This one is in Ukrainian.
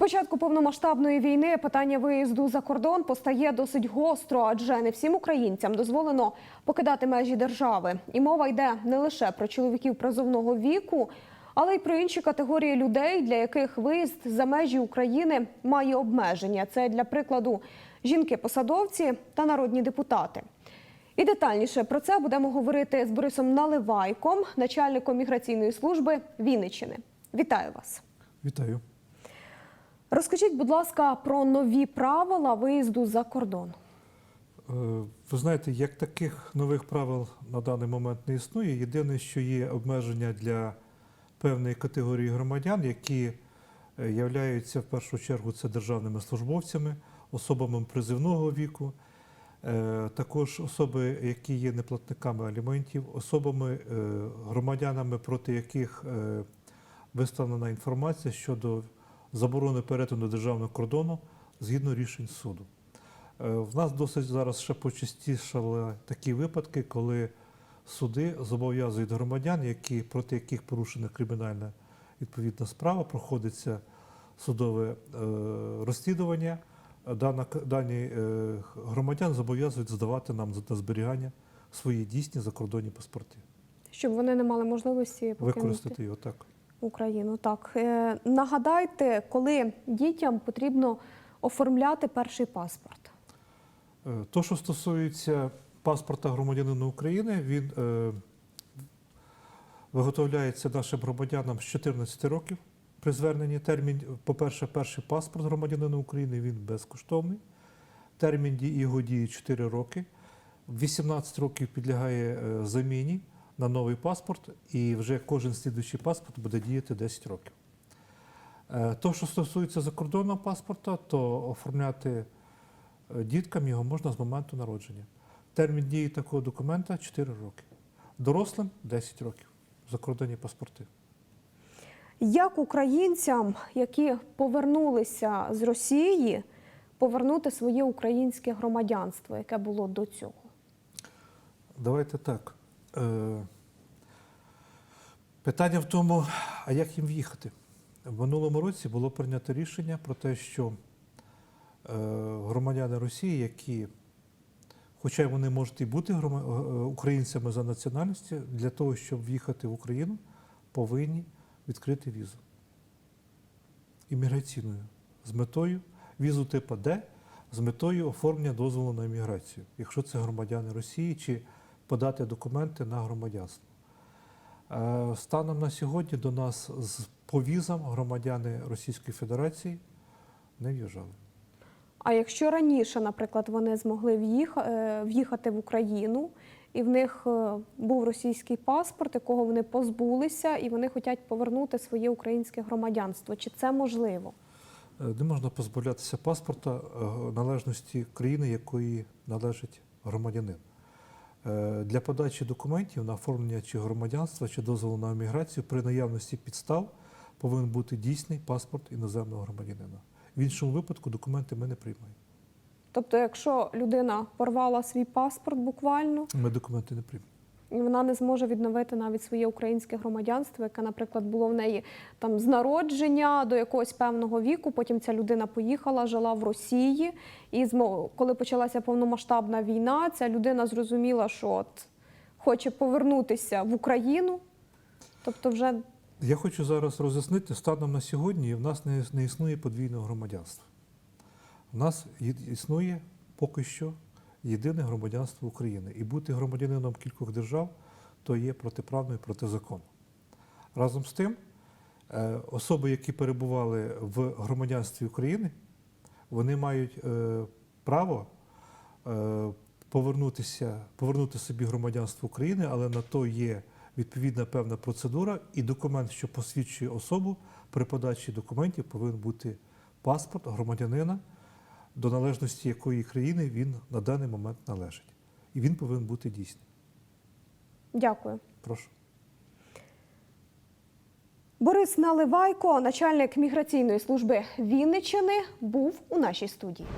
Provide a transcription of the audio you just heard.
початку повномасштабної війни питання виїзду за кордон постає досить гостро, адже не всім українцям дозволено покидати межі держави. І мова йде не лише про чоловіків призовного віку, але й про інші категорії людей, для яких виїзд за межі України має обмеження. Це для прикладу жінки-посадовці та народні депутати. І детальніше про це будемо говорити з Борисом Наливайком, начальником міграційної служби Вінниччини. Вітаю вас. Вітаю. Розкажіть, будь ласка, про нові правила виїзду за кордон. Е, Ви знаєте, як таких нових правил на даний момент не існує. Єдине, що є обмеження для певної категорії громадян, які е, являються в першу чергу це державними службовцями, особами призивного віку, е, також особи, які є неплатниками аліментів, особами, громадянами, проти яких виставлена інформація щодо заборони перетину державного кордону згідно рішень суду. Е, В нас досить зараз ще почастішали такі випадки, коли суди зобов'язують громадян, які, проти яких порушена кримінальна відповідна справа, проходиться судове е, розслідування. Дана, дані е, громадян зобов'язують здавати нам на зберігання свої дійсні закордонні паспорти, Щоб вони не мали можливості покинути використати його так. Україну. Так Е, нагадайте, коли дітям потрібно оформляти перший паспорт. Е, То, що стосується паспорта громадянина України, він е, виготовляється нашим громадянам з 14 років при зверненні. Термін, по-перше, перший паспорт громадянина України він безкоштовний. Термін його дії 4 роки. 18 років підлягає е, заміні на новий паспорт, і вже кожен слідуючий паспорт буде діяти 10 років. Е, То, що стосується закордонного паспорта, то оформляти е, діткам його можна з моменту народження. Термін дії такого документа 4 роки. Дорослим 10 років. Закордонні паспорти. Як українцям, які повернулися з Росії, повернути своє українське громадянство, яке було до цього? Давайте так. Питання в тому, а як їм в'їхати? В минулому році було прийнято рішення про те, що е, громадяни Росії, які, хоча вони можуть і бути е, українцями за національністю, для того, щоб в'їхати в Україну, повинні відкрити візу імміграційною з метою візу типу Д з метою оформлення дозволу на імміграцію, якщо це громадяни Росії, чи подати документи на громадянство. Е, Станом на сьогодні до нас з по візам громадяни Російської Федерації не в'їжджали. А якщо раніше, наприклад, вони змогли е, в'їхати в Україну, і в них е, був російський паспорт, якого вони позбулися, і вони хочуть повернути своє українське громадянство, чи це можливо? Не можна позбавлятися паспорта належності країни, якої належить громадянин. Е, Для подачі документів на оформлення чи громадянства, чи дозволу на еміграцію при наявності підстав повинен бути дійсний паспорт іноземного громадянина. В іншому випадку документи ми не приймаємо. Тобто, якщо людина порвала свій паспорт буквально, Ми документи не приймемо. Вона не зможе відновити навіть своє українське громадянство, яке, наприклад, було в неї там з народження до якогось певного віку. Потім ця людина поїхала, жила в Росії, і коли почалася повномасштабна війна, ця людина зрозуміла, що от хоче повернутися в Україну. Тобто, вже Я хочу зараз роз'яснити, станом на сьогодні в нас не, існує подвійного громадянства. У нас існує поки що єдине громадянство України. І бути громадянином кількох держав то є протиправно і протизаконно. Разом з тим, е, особи, які перебували в громадянстві України, вони мають е, право е, повернутися, повернути собі громадянство України, але на то є відповідна певна процедура, і документ, що посвідчує особу, при подачі документів повинен бути паспорт громадянина, до належності якої країни він на даний момент належить. І він повинен бути дійсним. дякую. Прошу. Борис Наливайко, начальник міграційної служби Вінниччини, був у нашій студії.